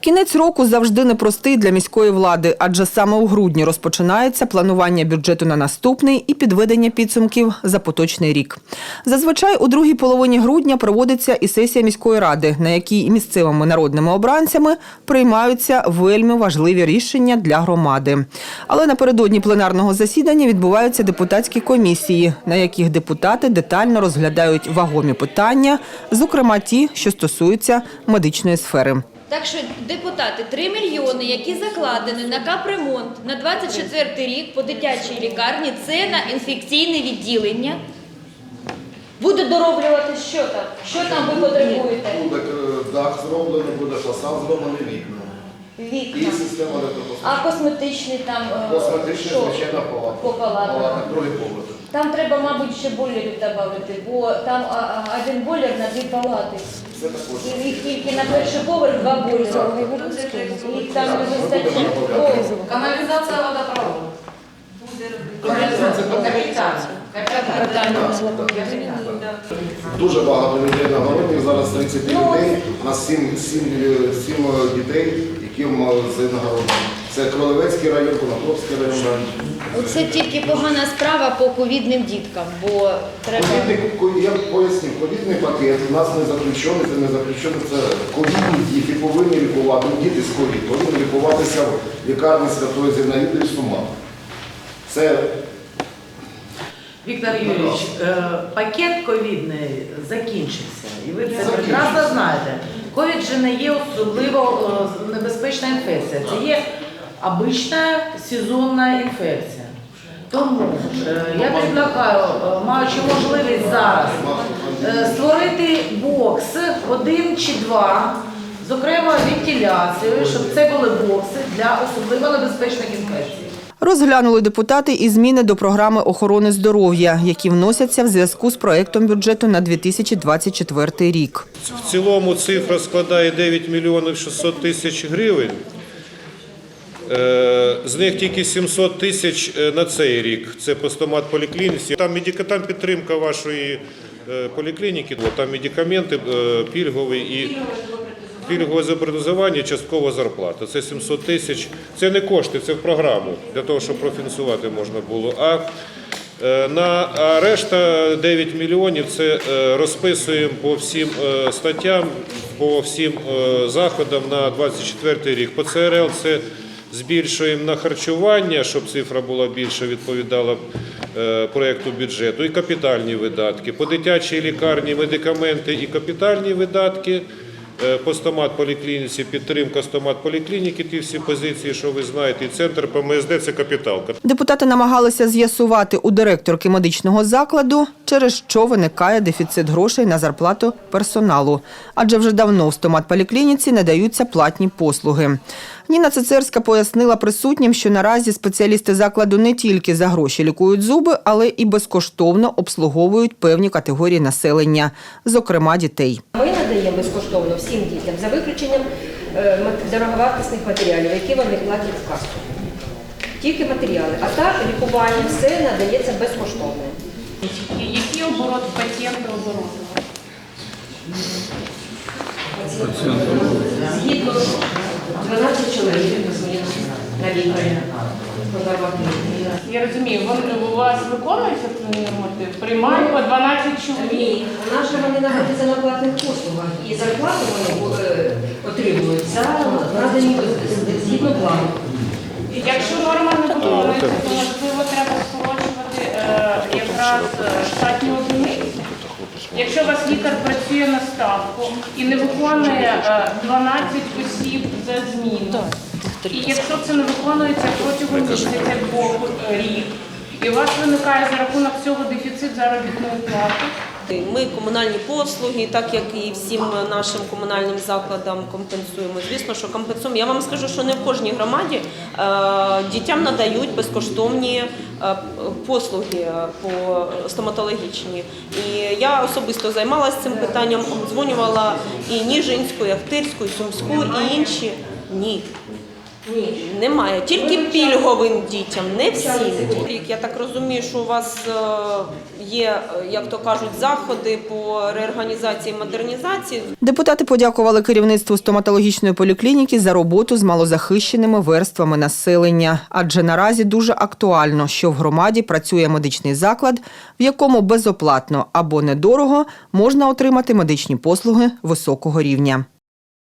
Кінець року завжди непростий для міської влади, адже саме у грудні розпочинається планування бюджету на наступний і підведення підсумків за поточний рік. Зазвичай у другій половині грудня проводиться і сесія міської ради, на якій місцевими народними обранцями приймаються вельми важливі рішення для громади. Але напередодні пленарного засідання відбуваються депутатські комісії, на яких депутати детально розглядають вагомі питання, зокрема ті, що стосуються медичної сфери. Так що депутати 3 мільйони, які закладені на капремонт на 24 рік по дитячій лікарні, це на інфекційне відділення. Буде дороблювати що там? Що там ви потребуєте? Буде е, дах зроблений, буде фасад зроблений вікна. І система А косметичний там е, Косметична що? звичайна палата. По палатам. Палата, другий поверх. Там треба, мабуть, ще бойлерів додати, бо там а, а, один бойлер на дві палати. Це також. І їх тільки на перший поверх два бойлери. І там не вистачить. О, Канализация водопровод. Дуже багато людей на городі. Зараз 30 Ну, людей. У нас 7, 7, 7 дітей, які з нагородом. Це Кролевецький район, Конотопський район. Це тільки погана справа по ковідним діткам, бо треба. Ковідний, я поясню, ковідний пакет у нас не заключений, це не заключений, це ковідні діти повинні лікувати, ну, діти з ковід, повинні лікуватися в лікарні Святої Зінаїди в Сумах. Це Віктор Юрійович, е, пакет ковідний закінчився, і ви це прекрасно знаєте. Ковід же не є особливо е, небезпечна інфекція. Це є обична сезонна інфекція. Тому е, я предлагаю, е, маючи можливість зараз, е, створити бокс один чи два, зокрема вентиляцією, щоб це були бокси для особливо небезпечних інфекцій. Розглянули депутати і зміни до програми охорони здоров'я, які вносяться в зв'язку з проектом бюджету на 2024 рік. В цілому цифра складає 9 мільйонів 600 тисяч гривень. Е, З них тільки 700 тисяч е, на цей рік. Це постомат поліклініці. Там, медика- там підтримка вашої е, поліклініки, там медикаменти пільгові і пільгове зобразування, часткова зарплата. Це 700 тисяч. Це не кошти, це в програму для того, щоб профінансувати можна було. А На а решта 9 мільйонів це розписуємо по всім статтям, по всім заходам на 24 рік. По ЦРЛ це збільшуємо на харчування, щоб цифра була більша, відповідала е, проєкту бюджету, і капітальні видатки. По дитячій лікарні медикаменти і капітальні видатки. Е, По стомат поліклініці, підтримка стомат поліклініки, ті всі позиції, що ви знаєте, і центр ПМСД це капіталка. Депутати намагалися з'ясувати у директорки медичного закладу, через що виникає дефіцит грошей на зарплату персоналу. Адже вже давно в стоматполіклініці надаються платні послуги. Ніна Цицерська пояснила присутнім, що наразі спеціалісти закладу не тільки за гроші лікують зуби, але і безкоштовно обслуговують певні категорії населення, зокрема дітей. Надаємо безкоштовно всім дітям за виключенням е, дороговартісних матеріалів, які вони платять в касу. Тільки матеріали. А так лікування все надається безкоштовно. Який оборот пацієнта обороту? Згідно 12 чоловік на. Я розумію, вони у вас виконується норматив? Приймають по 12 чоловік. Ні, нас же вони знаходяться на платних послугах і зарплату вони е, отримують за надані згідно плану. Якщо норма не виконується, то можливо треба скорочувати е, якраз е, штатні одиниці. Якщо у вас лікар працює на ставку і не виконує е, 12 осіб за зміну, і якщо це не виконується протягом місяця двох е, рік, і у вас виникає за рахунок цього дефіцит заробітної плати, Ми комунальні послуги, так як і всім нашим комунальним закладам компенсуємо. Звісно, що компенсуємо. Я вам скажу, що не в кожній громаді е, дітям надають безкоштовні е, послуги по стоматологічні. І я особисто займалася цим питанням, обдзвонювала і Ніжинську, і Ахтирську, і Сумську, і інші. Ні. Ні. Немає, тільки пільговим дітям, не всім. Рік, Я так розумію, що у вас е, є, е, як то кажуть, заходи по реорганізації модернізації. Депутати подякували керівництву стоматологічної поліклініки за роботу з малозахищеними верствами населення, адже наразі дуже актуально, що в громаді працює медичний заклад, в якому безоплатно або недорого можна отримати медичні послуги високого рівня.